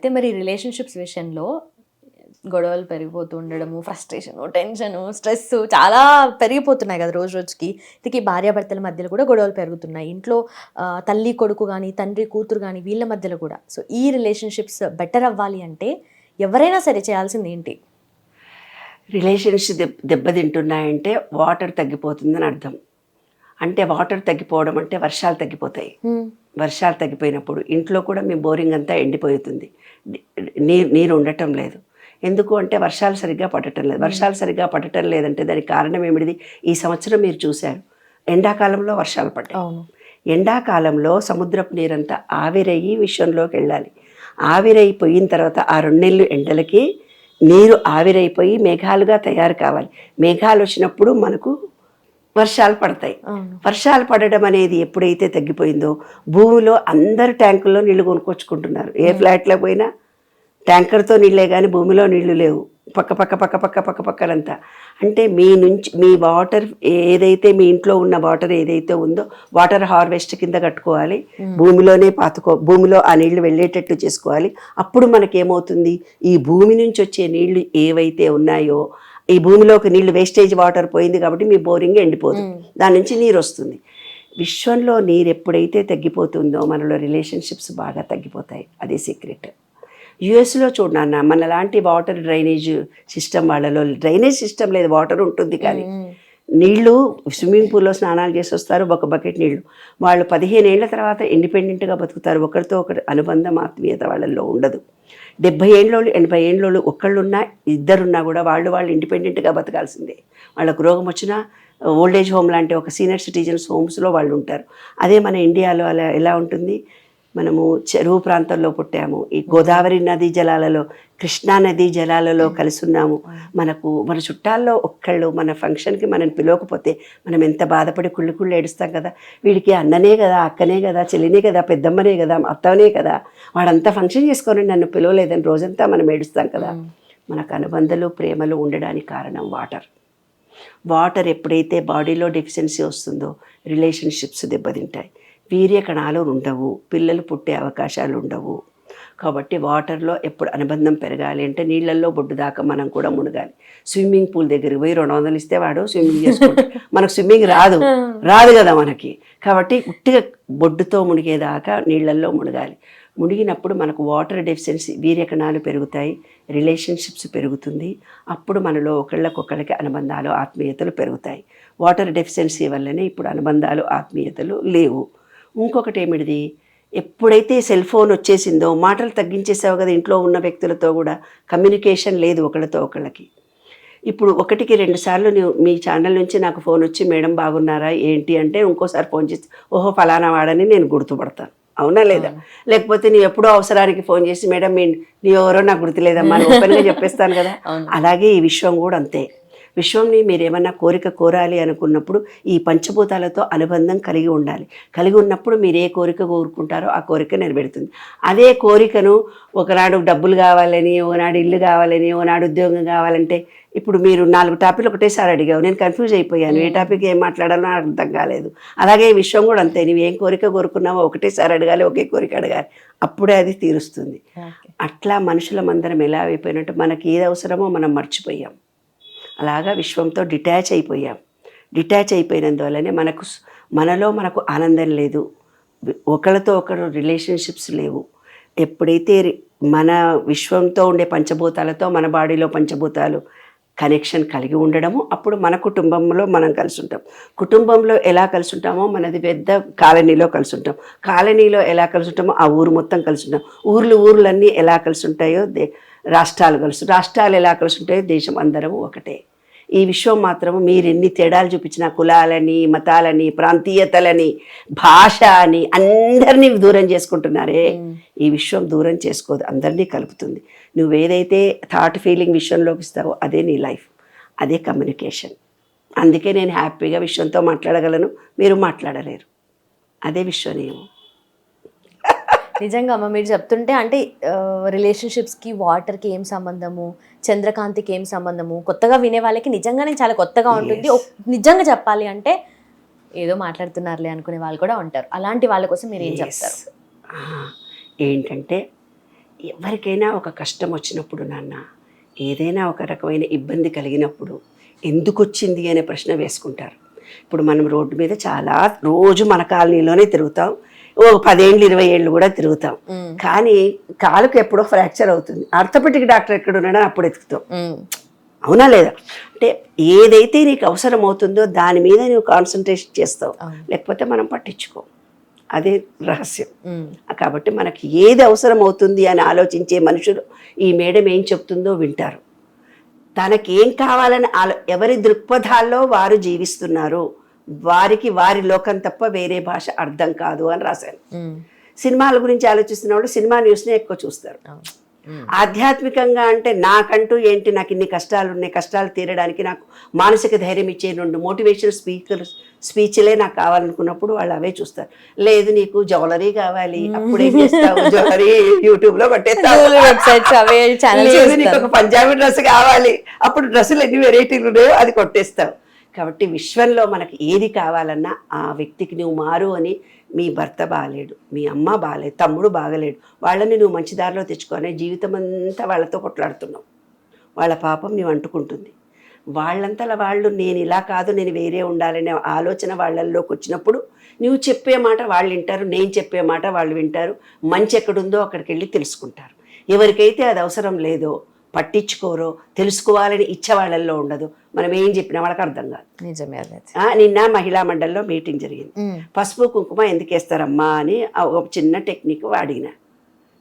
అయితే మరి రిలేషన్షిప్స్ విషయంలో గొడవలు పెరిగిపోతూ ఉండడము ఫ్రస్ట్రేషన్ టెన్షన్ స్ట్రెస్ చాలా పెరిగిపోతున్నాయి కదా రోజు రోజుకి. ఇది భార్యాభర్తల మధ్యలో కూడా గొడవలు పెరుగుతున్నాయి. ఇంట్లో తల్లి కొడుకు కానీ తండ్రి కూతురు కానీ వీళ్ళ మధ్యలో కూడా. సో ఈ రిలేషన్షిప్స్ బెటర్ అవ్వాలి అంటే ఎవరైనా సరే చేయాల్సింది ఏంటి? రిలేషన్షిప్ దెబ్ దెబ్బతింటున్నాయంటే వాటర్ తగ్గిపోతుందని అర్థం. అంటే వాటర్ తగ్గిపోవడం అంటే వర్షాలు తగ్గిపోతాయి. వర్షాలు తగ్గిపోయినప్పుడు ఇంట్లో కూడా మీ బోరింగ్ అంతా ఎండిపోతుంది. నీరు నీరు ఉండటం లేదు. ఎందుకు అంటే వర్షాలు సరిగ్గా పడటం లేదు. వర్షాలు సరిగ్గా పడటం లేదంటే దానికి కారణం ఏమిటిది? ఈ సంవత్సరం మీరు చూశారు. ఎండాకాలంలో వర్షాలు పడ్డాయి. అవును. ఎండాకాలంలో సముద్రపు నీరంతా ఆవిరయ్యి విశ్వంలోకి వెళ్ళాలి. ఆవిరైపోయిన తర్వాత ఆ రెండు నెలలు ఎండలకి నీరు ఆవిరైపోయి మేఘాలుగా తయారు కావాలి. మేఘాలు వచ్చినప్పుడు మనకు వర్షాలు పడతాయి. వర్షాలు పడడం అనేది ఎప్పుడైతే తగ్గిపోయిందో భూమిలో అందరు ట్యాంకుల్లో నీళ్ళు కొనుక్కొచ్చుకుంటున్నారు. ఏ ఫ్లాట్లో పోయినా ట్యాంకర్తో నీళ్ళే కానీ భూమిలో నీళ్ళు లేవు. పక్క పక్క పక్క పక్క పక్క పక్కనంతా అంటే మీ నుంచి మీ వాటర్ ఏదైతే మీ ఇంట్లో ఉన్న వాటర్ ఏదైతే ఉందో వాటర్ హార్వెస్ట్ కింద కట్టుకోవాలి. భూమిలోనే పాతుకో భూమిలో ఆ నీళ్ళు వెళ్ళేటట్టు చేసుకోవాలి. అప్పుడు మనకేమవుతుంది? ఈ భూమి నుంచి వచ్చే నీళ్ళు ఏవైతే ఉన్నాయో ఈ భూమిలోకి నీళ్ళు వేస్టేజ్ వాటర్ పోయింది కాబట్టి మీ బోరింగ్ ఎండిపోదు. దాని నుంచి నీరు వస్తుంది. విశ్వంలో నీరు ఎప్పుడైతే తగ్గిపోతుందో మనలో రిలేషన్షిప్స్ బాగా తగ్గిపోతాయి. అదే సీక్రెట్ యుఎస్లో చూడన్న మన లాంటి వాటర్ డ్రైనేజ్ సిస్టమ్ వాళ్ళలో డ్రైనేజ్ సిస్టమ్ లేదు వాటర్ ఉంటుంది కానీ నీళ్ళు స్విమ్మింగ్ పూల్లో స్నానాలు చేసి వస్తారు ఒక బకెట్ నీళ్ళు. వాళ్ళు పదిహేను ఏళ్ళ తర్వాత ఇండిపెండెంట్గా బతుకుతారు. ఒకరితో ఒకరి అనుబంధం ఆత్మీయత వాళ్ళల్లో ఉండదు. డెబ్బై ఏళ్ళు ఎనభై ఏళ్ళు ఒక్కళ్ళున్నా ఇద్దరున్నా కూడా వాళ్ళు వాళ్ళు ఇండిపెండెంట్గా బతకాల్సిందే. వాళ్ళకు రోగం వచ్చినా ఓల్డ్ ఏజ్ హోమ్ లాంటి ఒక సీనియర్ సిటిజన్స్ హోమ్స్లో వాళ్ళు ఉంటారు అదే మన ఇండియాలో అలా ఎలా ఉంటుంది? మనము చెరువు ప్రాంతంలో పుట్టాము. ఈ గోదావరి నదీ జలాలలో కృష్ణా నదీ జలాలలో కలిసి ఉన్నాము మనకు మన చుట్టాల్లో ఒక్కళ్ళు మన ఫంక్షన్కి మనం పిలవకపోతే మనం ఎంత బాధపడి కుళ్ళి కుళ్ళి ఏడుస్తాం కదా. వీడికి అన్ననే కదా అక్కనే కదా చెల్లినే కదా పెద్దమ్మనే కదా అత్తనే కదా. వాడంతా ఫంక్షన్ చేసుకొని నన్ను పిలవలేదని రోజంతా మనం ఏడుస్తాం కదా. మనకు అనుబంధాలు ప్రేమలు ఉండడానికి కారణం వాటర్. వాటర్ ఎప్పుడైతే బాడీలో డెఫిషియన్సీ వస్తుందో రిలేషన్షిప్స్ దెబ్బతింటాయి. వీర్యకణాలు ఉండవు పిల్లలు పుట్టే అవకాశాలు ఉండవు కాబట్టి వాటర్లో ఎప్పుడు అనుబంధం పెరగాలి అంటే నీళ్ళల్లో బొడ్డు దాకా మనం కూడా మునగాలి. స్విమ్మింగ్ పూల్ దగ్గరికి పోయి రెండు వందలు ఇస్తే వాడు స్విమ్మింగ్ చేసుకుంటాడు. మనకు స్విమ్మింగ్ రాదు. రాదు కదా మనకి. కాబట్టి ఉట్టిగా బొడ్డుతో మునిగేదాకా నీళ్ళల్లో మునగాలి. మునిగినప్పుడు మనకు వాటర్ డెఫిషియన్సీ వీర్యకణాలు పెరుగుతాయి రిలేషన్షిప్స్ పెరుగుతుంది. అప్పుడు మనలో ఒకళ్ళకొకళ్ళకి అనుబంధాలు ఆత్మీయతలు పెరుగుతాయి. వాటర్ డెఫిషియన్సీ వల్లనే ఇప్పుడు అనుబంధాలు ఆత్మీయతలు లేవు. ఇంకొకటి ఏమిటిది? ఎప్పుడైతే సెల్ ఫోన్ వచ్చేసిందో మాటలు తగ్గించేసావు కదా ఇంట్లో ఉన్న వ్యక్తులతో కూడా కమ్యూనికేషన్ లేదు ఒకళ్ళతో ఒకళ్ళకి. ఇప్పుడు ఒకటికి రెండు సార్లు నువ్వు మీ ఛానల్ నుంచి నాకు ఫోన్ వచ్చి మేడం బాగున్నారా? ఏంటి? అంటే ఇంకోసారి ఫోన్ చేసి ఓహో ఫలానా వాడని నేను గుర్తుపడతాను. అవునా లేదా? లేకపోతే నీ ఎప్పుడో అవసరానికి ఫోన్ చేసి మేడం మీ నీ ఎవరో నాకు గుర్తులేదమ్మా ఓపెన్గా చెప్పేస్తాను కదా. అలాగే ఈ విశ్వం కూడా అంతే. విశ్వంని మీరు ఏమన్నా కోరిక కోరాలి అనుకున్నప్పుడు ఈ పంచభూతాలతో అనుబంధం కలిగి ఉండాలి. కలిగి ఉన్నప్పుడు మీరు ఏ కోరిక కోరుకుంటారో ఆ కోరిక నెరవేరుతుంది. అదే కోరికను ఒకనాడు డబ్బులు కావాలని ఒకనాడు ఇల్లు కావాలని ఒకనాడు ఉద్యోగం కావాలంటే ఇప్పుడు మీరు నాలుగు టాపిక్లు ఒకటేసారి అడిగావు. నేను కన్ఫ్యూజ్ అయిపోయాను. ఏ టాపిక్ ఏం మాట్లాడాలో నాకు అర్థం కాలేదు. అలాగే ఈ విషయం కూడా అంతే. నువ్వు ఏం కోరిక కోరుకున్నావో ఒకటేసారి అడగాలి ఒకే కోరిక అడగాలి. అప్పుడే అది తీరుస్తుంది. అట్లా మనుషుల మందరం ఎలా అయిపోయినట్టు మనకి ఏది అవసరమో మనం మర్చిపోయాం. అలాగా విశ్వంతో డిటాచ్ అయిపోయాం. డిటాచ్ అయిపోయినందువల్లనే మనకు మనలో మనకు ఆనందం లేదు. ఒకరితో ఒకరు రిలేషన్షిప్స్ లేవు. ఎప్పుడైతే రి- మన విశ్వంతో ఉండే పంచభూతాలతో మన బాడీలో పంచభూతాలు కనెక్షన్ కలిగి ఉండడము. అప్పుడు మన కుటుంబంలో మనం కలిసి ఉంటాం కుటుంబంలో ఎలా కలిసి ఉంటామో మనది పెద్ద కాలనీలో కలిసి ఉంటాం కాలనీలో ఎలా కలిసి ఉంటామో ఆ ఊరు మొత్తం కలిసి ఉంటాం ఊర్లు ఊర్లన్నీ ఎలా కలిసి ఉంటాయో దే రాష్ట్రాలు కలిసి రాష్ట్రాలు ఎలా కలిసి ఉంటాయో దేశం అందరం ఒకటే. ఈ విశ్వం మాత్రము మీరు ఎన్ని తేడాలు చూపించిన కులాలని మతాలని ప్రాంతీయతలని భాష అని అందరినీ దూరం చేసుకుంటున్నారే ఈ విశ్వం దూరం చేసుకోదు అందరినీ కలుపుతుంది. నువ్వేదైతే థాట్ ఫీలింగ్ విషయంలోకి ఇస్తావో అదే నీ లైఫ్ అదే కమ్యూనికేషన్ అందుకే నేను హ్యాపీగా విశ్వంతో మాట్లాడగలను మీరు మాట్లాడలేరు. అదే విశ్వ నియమం నిజంగా అమ్మ మీరు చెప్తుంటే అంటే రిలేషన్షిప్స్కి వాటర్కి ఏం సంబంధము? చంద్రకాంతికి ఏం సంబంధము? కొత్తగా వినే వాళ్ళకి నిజంగానే చాలా కొత్తగా ఉంటుంది. నిజంగా చెప్పాలి అంటే ఏదో మాట్లాడుతున్నారులే అనుకునే వాళ్ళు కూడా ఉంటారు. అలాంటి వాళ్ళ కోసం మీరు ఏం చెప్తారు? ఏంటంటే ఎవరికైనా ఒక కష్టం వచ్చినప్పుడు నాన్న ఏదైనా ఒక రకమైన ఇబ్బంది కలిగినప్పుడు ఎందుకు వచ్చింది అనే ప్రశ్న వేసుకుంటారు. ఇప్పుడు మనం రోడ్డు మీద చాలా రోజు మన కాలనీలోనే తిరుగుతాం. ఓ పదేళ్ళు ఇరవై ఏళ్ళు కూడా తిరుగుతాం. కానీ కాలుకు ఎప్పుడో ఫ్రాక్చర్ అవుతుంది. ఆర్థోపెటిక్ డాక్టర్ ఎక్కడ ఉన్నాడో అప్పుడు ఎతుకుతాం మ్మ్. అవునా లేదా? అంటే ఏదైతే నీకు అవసరం అవుతుందో దాని మీద నువ్వు కాన్సన్ట్రేషన్ చేస్తావు. లేకపోతే మనం పట్టించుకో. అదే రహస్యం. కాబట్టి మనకి ఏది అవసరం అవుతుంది అని ఆలోచించే మనుషులు ఈ మేడం ఏం చెప్తుందో వింటారు. తనకి కావాలని ఆలో ఎవరి దృక్పథాల్లో వారు జీవిస్తున్నారు? వారికి వారి లోకం తప్ప వేరే భాష అర్థం కాదు అని రాశాను. సినిమాల గురించి ఆలోచిస్తున్న వాళ్ళు సినిమా న్యూస్నే ఎక్కువ చూస్తారు. ఆధ్యాత్మికంగా అంటే నాకంటూ ఏంటి నాకు ఇన్ని కష్టాలు ఉన్నాయి కష్టాలు తీరడానికి నాకు మానసిక ధైర్యం ఇచ్చే రెండు మోటివేషన్ స్పీకర్ స్పీచ్లే నాకు కావాలనుకున్నప్పుడు వాళ్ళు అవే చూస్తారు. లేదు నీకు జ్యువెలరీ కావాలి అప్పుడేం చేస్తావు జ్యువెలరీ యూట్యూబ్లో కొట్టేస్తావు. నీకు. ఒక పంజాబీ డ్రెస్ కావాలి అప్పుడు డ్రెస్సులు ఎన్ని వెరైటీలు ఉన్నాయో అది కొట్టేస్తావు. కాబట్టి విశ్వంలో మనకి ఏది కావాలన్నా ఆ వ్యక్తికి నువ్వు మారు అని మీ భర్త బాగాలేడు మీ అమ్మ బాగాలేదు తమ్ముడు బాగలేడు. వాళ్ళని నువ్వు మంచి దారిలో తెచ్చుకొని జీవితం అంతా వాళ్ళతో కొట్లాడుతున్నావు. వాళ్ళ పాపం నువ్వు అంటుకుంటుంది. వాళ్ళంతలా వాళ్ళు నేను ఇలా కాదు నేను వేరే ఉండాలనే ఆలోచన వాళ్ళల్లోకి వచ్చినప్పుడు నువ్వు చెప్పే మాట వాళ్ళు వింటారు నేను చెప్పే మాట వాళ్ళు వింటారు మంచి ఎక్కడుందో అక్కడికి వెళ్ళి తెలుసుకుంటారు. ఎవరికైతే అది అవసరం లేదో పట్టించుకోరో తెలుసుకోవాలని ఇచ్చే వాళ్ళల్లో ఉండదు. మనం ఏం చెప్పినా వాళ్ళకి అర్థం కాదు. నిజమే నిన్న మహిళా మండలిలో మీటింగ్ జరిగింది. పసుపు కుంకుమ ఎందుకు వేస్తారమ్మా అని ఒక చిన్న టెక్నిక్ వాడిన.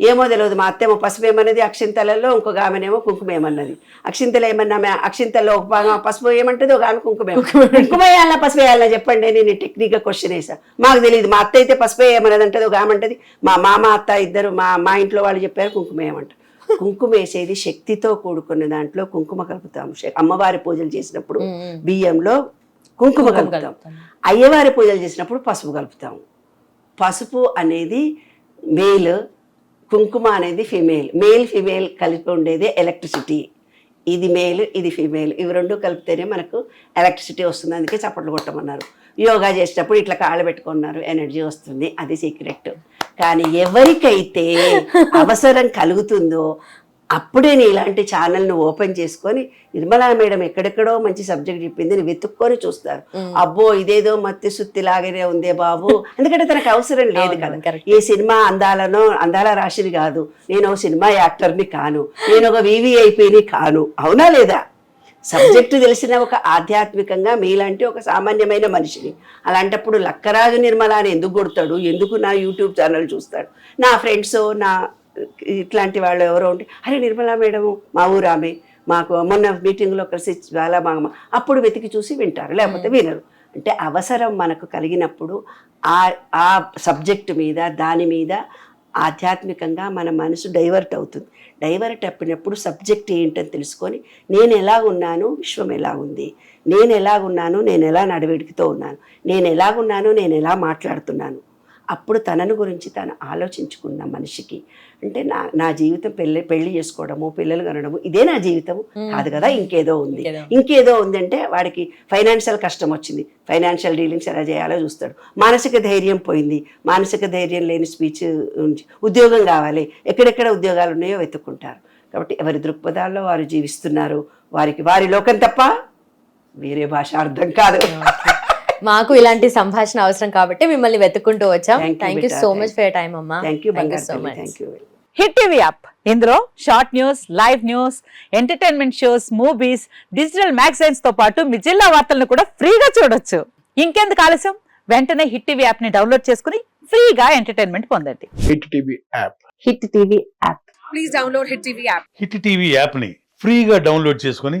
ఏమో తెలియదు మా అత్తేమో పసుపు ఏమన్నది అక్షింతలలో ఇంకొక ఆమెనేమో కుంకుమ ఏమన్నది. అక్షింతలు ఏమన్నా ఆమె అక్షింతల్లో ఒక భాగం పసుపు ఏమంటది ఒక ఆమె కుంకుమ. కుంకుమ వేయాలా. పసుపు వేయాలా చెప్పండి నేను టెక్నిక్గా క్వశ్చన్ వేసా మాకు తెలియదు మా అత్త అయితే పసుపు ఏమన్నది అంటది ఒక ఆమె అంటది మా మామ అత్త ఇద్దరు మా మా ఇంట్లో వాళ్ళు చెప్పారు కుంకుమ ఏమంట కుంకుమ వేసేది శక్తితో కూడుకున్న దాంట్లో కుంకుమ కలుపుతాము శ- అమ్మవారి పూజలు చేసినప్పుడు. బియ్యంలో కుంకుమ కలుపుతాం. కలుపుతాం. అయ్యవారి పూజలు చేసినప్పుడు పసుపు కలుపుతాము పసుపు అనేది మేల్ కుంకుమ అనేది ఫిమేల్. మేల్ ఫిమేల్ కలిపి ఉండేది ఎలక్ట్రిసిటీ. ఇది మేల్ ఇది ఫిమేల్. ఇవి రెండు కలిపితేనే మనకు ఎలక్ట్రిసిటీ వస్తుంది. అందుకే చప్పట్లు కొట్టమన్నారు. యోగా చేసేటప్పుడు ఇట్లా కాళ్ళు పెట్టుకున్నారు. ఎనర్జీ వస్తుంది. అది సీక్రెట్. కానీ ఎవరికైతే అవసరం కలుగుతుందో అప్పుడే నీ ఇలాంటి ఛానల్ను ఓపెన్ చేసుకొని నిర్మలా మేడం ఎక్కడెక్కడో మంచి సబ్జెక్ట్ చెప్పింది వెతుక్కొని చూస్తారు. అబ్బో ఇదేదో మత్తి సుత్తి లాగానే ఉందే బాబు. ఎందుకంటే తనకు అవసరం లేదు కదా. ఏ సినిమా అందాలనో అందాల రాశిని కాదు. నేను ఒక సినిమా యాక్టర్ని కాను. నేను ఒక వివిఐపిని కాను. అవునా లేదా? సబ్జెక్టు తెలిసిన ఒక ఆధ్యాత్మికంగా మీలాంటి ఒక సామాన్యమైన మనిషిని అలాంటప్పుడు లక్కరాజు నిర్మల అని ఎందుకు కొడతాడు? ఎందుకు నా యూట్యూబ్ ఛానల్ చూస్తాడు? నా ఫ్రెండ్స్ నా ఇట్లాంటి వాళ్ళు ఎవరో ఉంటే అరే నిర్మలా మేడము మా ఊరు ఆమె మాకు మొన్న మీటింగ్లో కలిసి చాలా బాగా అప్పుడు వెతికి చూసి వింటారు లేకపోతే వినరు. అంటే అవసరం మనకు కలిగినప్పుడు ఆ ఆ సబ్జెక్టు మీద దాని మీద ఆధ్యాత్మికంగా మన మనసు డైవర్ట్ అవుతుంది. డైవర్ట్ అప్పినప్పుడు సబ్జెక్ట్ ఏంటని తెలుసుకొని నేను ఎలా ఉన్నాను విశ్వం ఎలా ఉంది నేను ఎలాగున్నాను నేను ఎలా నడవడికతో ఉన్నాను? నేను ఎలాగున్నాను నేను ఎలా మాట్లాడుతున్నాను? అప్పుడు తనను గురించి తను ఆలోచించుకున్న మనిషికి. అంటే నా నా జీవితం పెళ్ళి పెళ్ళి చేసుకోవడము పిల్లలు కనడము ఇదే నా జీవితం కాదు కదా ఇంకేదో ఉంది. ఇంకేదో. ఇంకేదో ఉందంటే వాడికి ఫైనాన్షియల్ కష్టం వచ్చింది. ఫైనాన్షియల్ డీలింగ్స్ ఎలా చేయాలో చూస్తాడు. మానసిక ధైర్యం పోయింది. మానసిక ధైర్యం లేని స్పీచ్ నుంచి ఉద్యోగం కావాలి. ఎక్కడెక్కడ ఉద్యోగాలు ఉన్నాయో వెతుక్కుంటారు. కాబట్టి ఎవరి దృక్పథాల్లో వారు జీవిస్తున్నారు వారికి వారి లోకం తప్ప వేరే భాష అర్థం కాదు. మాకు ఇలాంటి సంభాషణ అవసరం కాబట్టి మిమ్మల్ని వెతుక్కుంటూ వచ్చాం. Thank you, thank you. So much for time అమ్మా. థ్యాంక్ యూ Thank you బంగారు so తల్లి much. Thank you hit TV app ఇందులో short news live news entertainment shows movies digital మ్యాగజైన్స్తో పాటు మీ జిల్లా వార్తలను కూడా ఫ్రీగా చూడొచ్చు. ఇంకెందుకు ఆలస్యం? వెంటనే హిట్ టీవీ యాప్ని డౌన్లోడ్ చేసుకుని ఫ్రీగా ఎంటర్టైన్మెంట్ పొందండి. Hit TV app hit TV app hit TV యాప్ని ఫ్రీగా డౌన్లోడ్ చేసుకొని